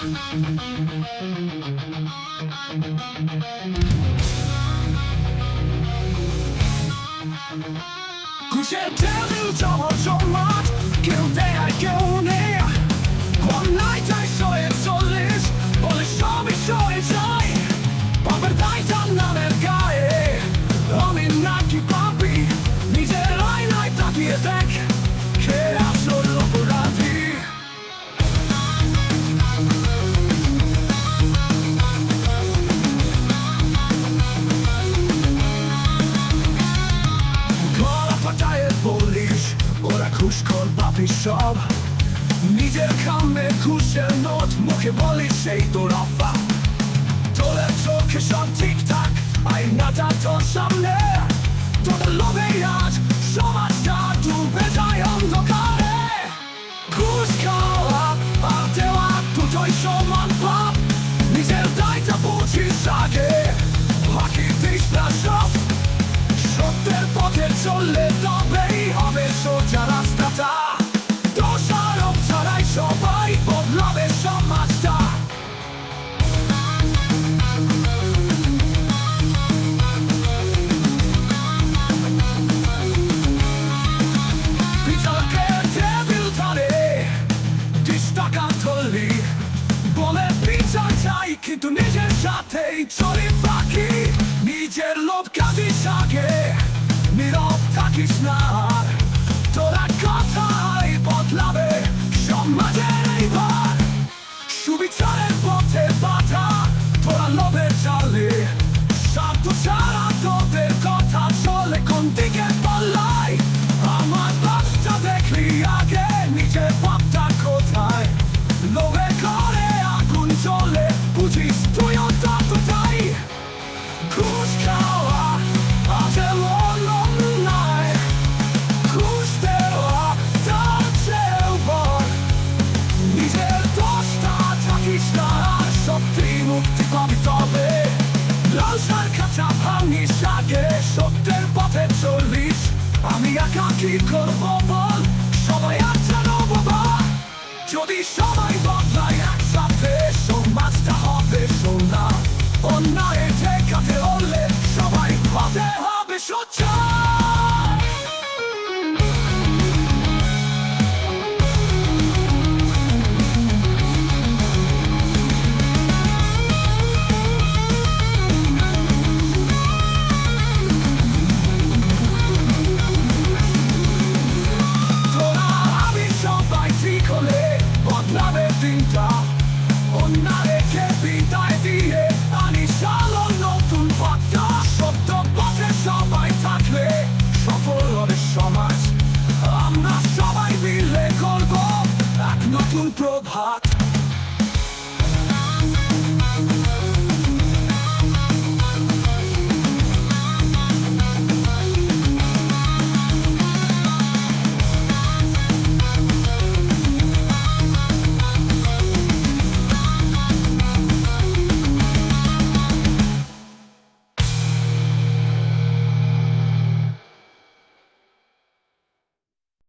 Couldn't tell you so much, so much. I go বাপি সব। নিজের খামে খুশের নোট, মুখে বলি সেই তোর অফা তোদের চোখে সব ঠিকঠাক আইনাটা তোর সামনে। তোদের লোভে আজ সাথেই চলি ফাঁকি নিজের লোভ কাঁদিস আগে নীরব চলিস আমি একা কি করব বল? সবাই আচ্ছা বাবা যদি সবাই বদলায় দিনটা অন্যায়কে বিদায় দিয়ে আনি সালো নতুন বার্তা সত্য পথে সবাই থাকলে সফল হবে সমাজ আমরা সবাই মিলে করব এক নতুন প্রভাত